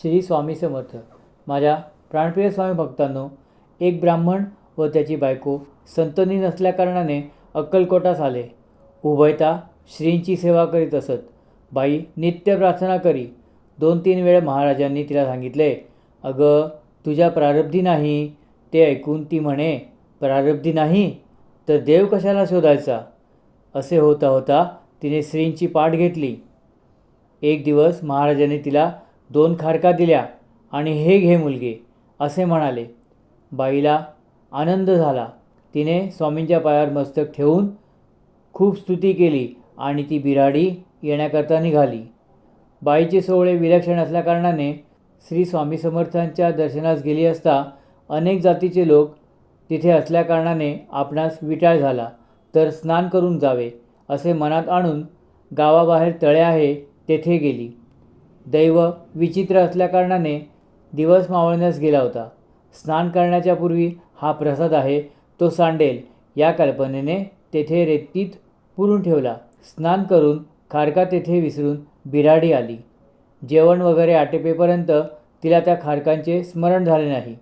श्री स्वामी समर्थ. माझ्या प्राणप्रिय स्वामी भक्तांनो एक ब्राह्मण व त्याची बायको संतनी नसल्याकारणाने अक्कलकोटास आले. उभयता श्रींची सेवा करीत असत. बाई नित्य प्रार्थना करी. दोन तीन वेळ महाराजांनी तिला सांगितले अगं तुझ्या प्रारब्धी नाही. ते ऐकून ती म्हणे प्रारब्धी नाही? तर देव कशाला शोधायचा? असे होता होता तिने श्रींची पाठ घेतली. एक दिवस महाराजांनी तिला दोन खारका दिल्या आणि हे घे मुलगे असे म्हणाले. बाईला आनंद झाला. तिने स्वामींच्या पायावर मस्तक ठेवून खूप स्तुती केली आणि ती बिराडी येण्याकरता निघाली. बाईचे सोहळे विलक्षण असल्याकारणाने श्री स्वामी समर्थांच्या दर्शनास गेली असता अनेक जातीचे लोक तिथे असल्याकारणाने आपणास विटाळ झाला. तर स्नान करून जावे असे मनात आणून गावाबाहेर तळे आहे तेथे गेली. दैव विचित्र असल्याकारणाने दिवस मावळण्यास गेला होता. स्नान करण्याच्या पूर्वी हा प्रसाद आहे तो सांडेल. या कल्पनेने तेथे रेतीत पुरून ठेवला. स्नान करून खारका तेथे विसरून बिराडी आली. जेवण वगैरे आटेपेपर्यंत तिला त्या खारकांचे स्मरण झाले नाही.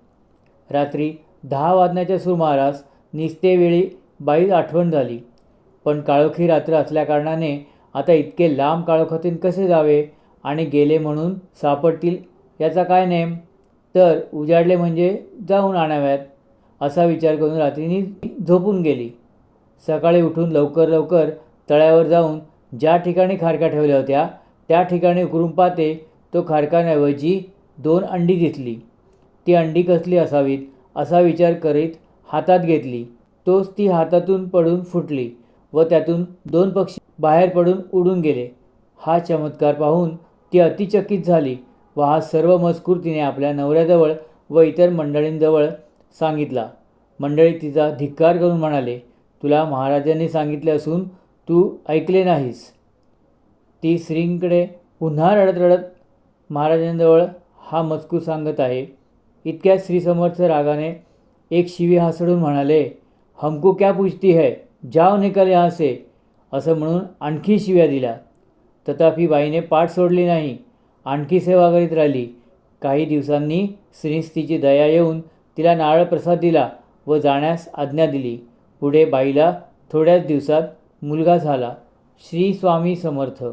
रात्री दहा वाजण्याच्या सुमारास निस्तेवेळी बाईस आठवण झाली. पण काळोखी रात्र असल्याकारणाने आता इतके लांब काळोखातून कसे जावे? आणि गेले म्हणून सापडतील याचा काय नेम? तर उजाडले म्हणजे जाऊन आणाव्यात असा विचार करून रात्रीनी झोपून गेली. सकाळी उठून लवकर लवकर तळ्यावर जाऊन ज्या ठिकाणी खारका ठेवल्या होत्या त्या ठिकाणी उकरून पाहते तो खारकांऐवजी दोन अंडी दिसली ती अंडी कसली असावीत असा विचार करीत हातात घेतली. तोच ती हातातून पडून फुटली व त्यातून दोन पक्षी बाहेर पडून उडून गेले. हा चमत्कार पाहून ती अतिचकित झाली व हा सर्व मजकूर तिने आपल्या नवऱ्याजवळ व इतर मंडळींजवळ सांगितला. मंडळी तिचा धिक्कार करून म्हणाले तुला महाराजांनी सांगितले असून तू ऐकले नाहीस ती श्रींकडे पुन्हा रडत रडत महाराजांजवळ हा मजकूर सांगत आहे. इतक्या श्रीसमर्थ रागाने एक शिवी हासडून म्हणाले हमको क्या पूछती है? जाव निकल यहाँ से असं म्हणून आणखी शिव्या दिल्या. तथापि बाईने पाठ सोडली नाही. आणखी सेवा करीत राहिली. काही दिवसांनी श्रीस तिची दया येऊन तिला नारळ प्रसाद दिला व जाण्यास आज्ञा दिली. पुढे बाईला थोड्याच दिवसात मुलगा झाला. श्री स्वामी समर्थ.